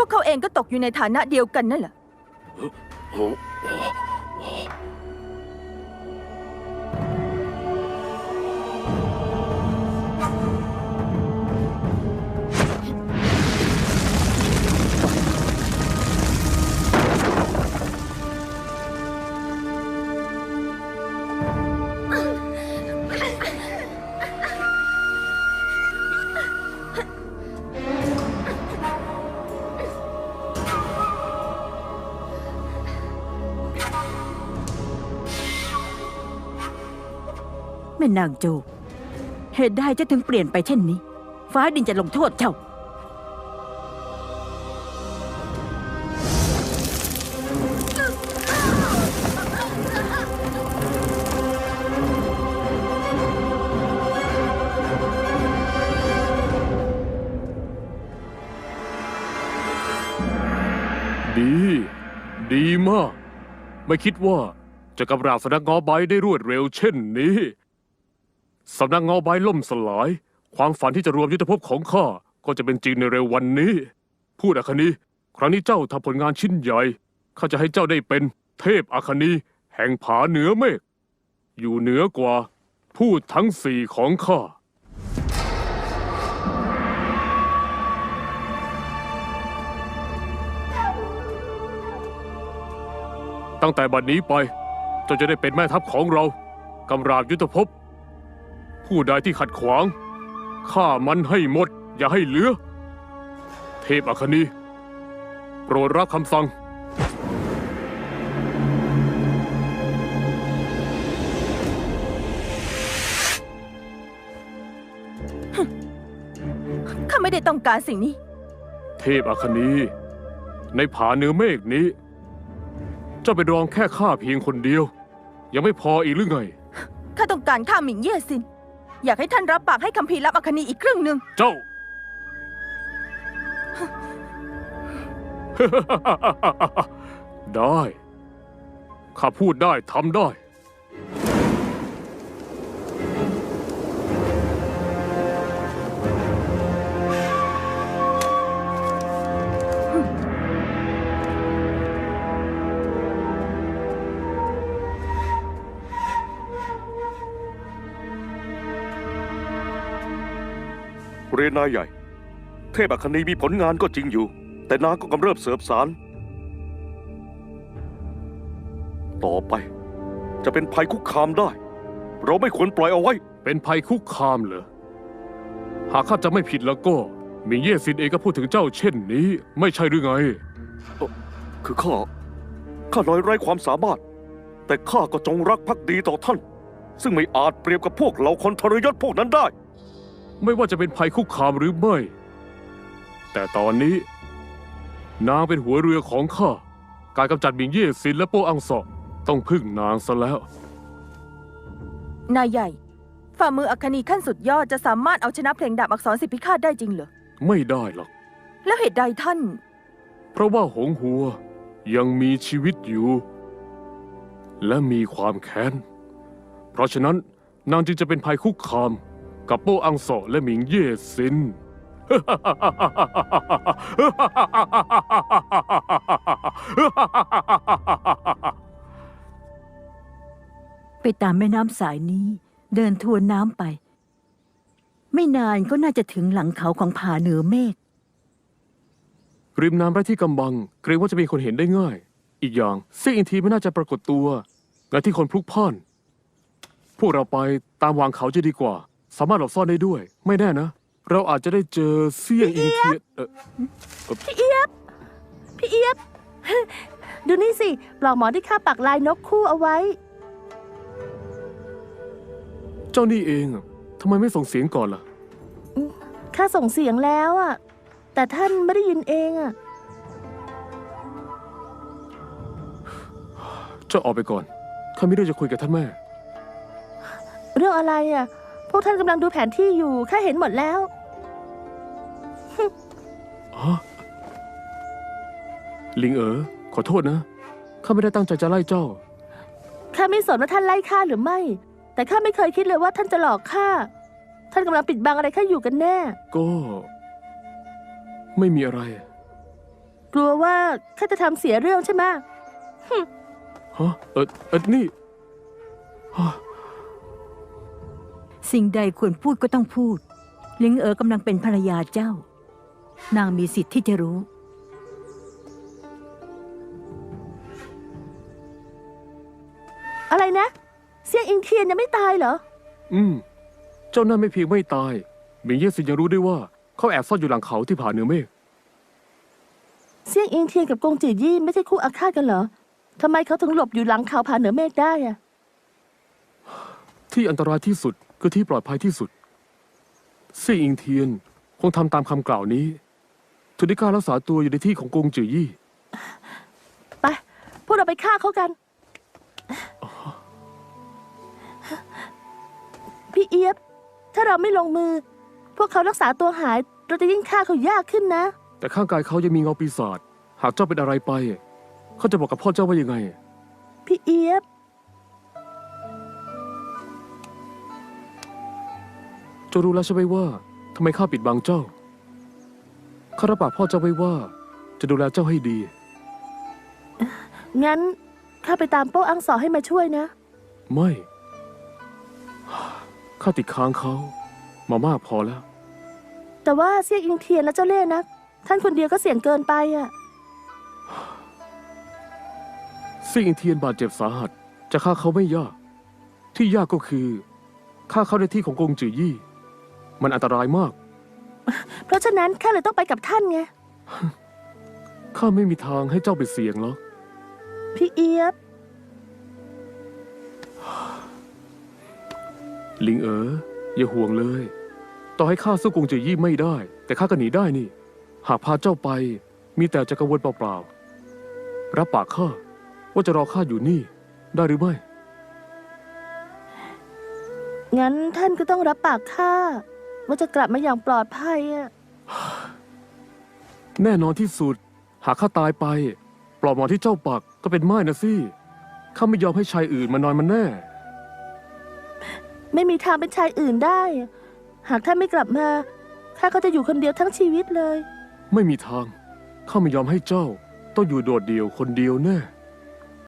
วกเขาเองก็ตกอยู่ในฐานะเดียวกันนั่นแหละ แม่นางโจ เหตุใดเจะถึงเปลี่ยนไปเช่นนี้ ฟ้าดินจะลงโทษเจ้า ดี ดีมาก ไม่คิดว่าจะกำราบสนักงอใบได้รวดเร็วเช่นนี้ สำนักเงอใบล่มสลาย ความฝันที่จะรวมยุทธภพของข้าก็จะเป็นจริงในเร็ววันนี้ พูดอาคณีครั้งนี้เจ้าทำผลงานชิ้นใหญ่ข้าจะให้เจ้าได้เป็นเทพอาคณีแห่งผาเหนือเมฆอยู่เหนือกว่าพูดทั้งสี่ของข้าตั้งแต่บัดนี้ไป เจ้าจะได้เป็นแม่ทัพของเรา กำราบยุทธภพ ผู้ใดที่ขัดขวางฆ่ามันให้หมด อย่าให้เหลือ เทพอัคนีโปรดรับคำสั่ง ข้าไม่ได้ต้องการสิ่งนี้ เทพอัคนี ในผาเหนือเมฆนี้ เจ้าเป็นรองแค่ข้าเพียงคนเดียว ยังไม่พออีกหรือไง ข้าต้องการฆ่าหมิงเย่ซิน อยากให้ท่านรับปากให้คัมภีร์ลับอัคนีอีกครึ่งหนึ่ง เจ้า ได้ ข้าพูดได้ทำได้ เรนายใหญ่ เทพอัคนีมีผลงานก็จริงอยู่ แต่นางก็กำเริบเสบสาร ต่อไป จะเป็นภัยคุกคามได้ เราไม่ควรปล่อยเอาไว้ เป็นภัยคุกคามเหรอ หากข้าจะไม่ผิดแล้วก็หมิงเย่ซินเองก็พูดถึงเจ้าเช่นนี้ ไม่ใช่หรือไง คือข้า ข้าน้อยไร้ความสามารถ แต่ข้าก็จงรักภักดีต่อท่าน ซึ่งไม่อาจเปรียบกับพวกเหล่าคนทรยศพวกนั้นได้ ไม่ว่าจะเป็นภัยคุกคามหรือไม่ แต่ตอนนี้ นางเป็นหัวเรือของข้า การกำจัดหมิงเย่ซินและโป้อังเสอต้องพึ่งนางซะแล้ว นายใหญ่ ฝ่ามืออัคนีขั้นสุดยอดจะสามารถเอาชนะเพลงดาบอักษรสิบพิฆาตได้จริงเหรอ ไม่ได้หรอก แล้วเหตุใดท่าน เพราะว่าหงหัวยังมีชีวิตอยู่ และมีความแค้น เพราะฉะนั้นนางจึงจะเป็นภัยคุกคาม กับโป้อังเสอและหมิงเย่ซิน ไปตามแม่น้ำสายนี้ เดินทวนน้ำไป ไม่นานก็น่าจะถึงหลังเขาของผาเหนือเมฆริมน้ำไร้ที่กำบัง เกรงว่าจะมีคนเห็นได้ง่าย อีกอย่างเซี่ยอินทีไม่น่าจะปรากฏตัวงานที่คนพลุกพล่าน พวกเราไปตามวางเขาจะดีกว่า สามารถหลบซ่อนได้ด้วย ไม่แน่นะ เราอาจจะได้เจอเซี่ยอินเทียเอ่อพี่เอียบ ดูนี่สิ ปลอกหมอนที่ข้าปักลายนกคู่เอาไว้ เจ้านี่เองอะทำไมไม่ส่งเสียงก่อนล่ะ ข้าส่งเสียงแล้วอะ แต่ท่านไม่ได้ยินเองอะ เจ้าออกไปก่อนข้ามีเรื่องจะคุยกับท่านแม่ เรื่องอะไรอะ พวกท่านกำลังดูแผนที่อยู่ข้าเห็นหมดแล้วฮะลิงเอ๋อขอโทษนะ ข้าไม่ได้ตั้งใจจะไล่เจ้า ข้าไม่สนว่าท่านไล่ข้าหรือไม่ แต่ข้าไม่เคยคิดเลยว่าท่านจะหลอกข้า ท่านกำลังปิดบังอะไรข้าอยู่กันแน่ ก็ ไม่มีอะไรกลัวว่าข้าจะทำเสียเรื่องใช่ไหมฮะเออเออนี่ฮะ สิ่งใดควรพูดก็ต้องพูด ลิงเอ๋อกำลังเป็นภรรยาเจ้า นางมีสิทธิ์ที่จะรู้ อะไรนะเสียงอิงเทียนยังไม่ตายเหรอ อืม เจ้านั่นไม่เพียงไม่ตายหมิงเย่สินยังรู้ด้วยว่า เขาแอบซ่อนอยู่หลังเขาที่ผาเหนือเมฆเสียงอิงเทียนกับกงจือยี่ไม่ใช่คู่อาฆาตกันเหรอทำไมเขาถึงหลบอยู่หลังเขาผาเหนือเมฆได้อะที่อันตรายที่สุด คือที่ปลอดภัยที่สุดซี่อิงเทียนคงทำตามคำกล่าวนี้ถึงได้กล้ารักษาตัวอยู่ในที่ของกงจือยี่ ไป พวกเราไปฆ่าเขากัน พี่เอียบ ถ้าเราไม่ลงมือ พวกเขารักษาตัวหาย เราจะยิ่งฆ่าเขายากขึ้นนะ แต่ข้างกายเขายังมีเงาปีศาจ หากเจ้าเป็นอะไรไป เขาจะบอกกับพ่อเจ้าว่ายังไง พี่เอียบ เจ้ารู้แล้วใช่ไหมว่าทำไมข้าปิดบังเจ้า ข้ารับปากพ่อเจ้าไว้ว่า จะดูแลเจ้าให้ดี งั้นข้าไปตามโป้อังสอให้มาช่วยนะ ไม่ ข้าติดค้างเขามามากพอแล้ว แต่ว่าเสี่ยงอิงเทียนและเจ้าเล่ห์นะท่านคนเดียวก็เสี่ยงเกินไปอะซิ่งอิงเทียนบาดเจ็บสาหัส จะฆ่าเขาไม่ยาก ที่ยากก็คือฆ่าเขาในที่ของกงจือยี่ มันอันตรายมาก เพราะฉะนั้นข้าเลยต้องไปกับท่านไง ข้าไม่มีทางให้เจ้าไปเสี่ยงหรอก พี่เอียบ ลิงเอ๋ออย่าห่วงเลย ต่อให้ข้าสู้กงจือยี่ไม่ได้ แต่ข้าก็หนีได้นี่ หากพาเจ้าไป มีแต่จะกังวลเปล่าๆ รับปากข้าว่าจะรอข้าอยู่นี่ ได้หรือไม่ งั้นท่านก็ต้องรับปากข้า ว่าจะกลับมาอย่างปลอดภัยอะแน่นอนที่สุด หากข้าตายไป ปลอกหมอนที่เจ้าปักก็เป็นไม้นะสิข้าไม่ยอมให้ชายอื่นมานอนมันแน่ ไม่มีทางเป็นชายอื่นได้ หากท่านไม่กลับมาข้าก็จะอยู่คนเดียวทั้งชีวิตเลย ไม่มีทาง ข้าไม่ยอมให้เจ้า ต้องอยู่โดดเดี่ยวคนเดียวแน่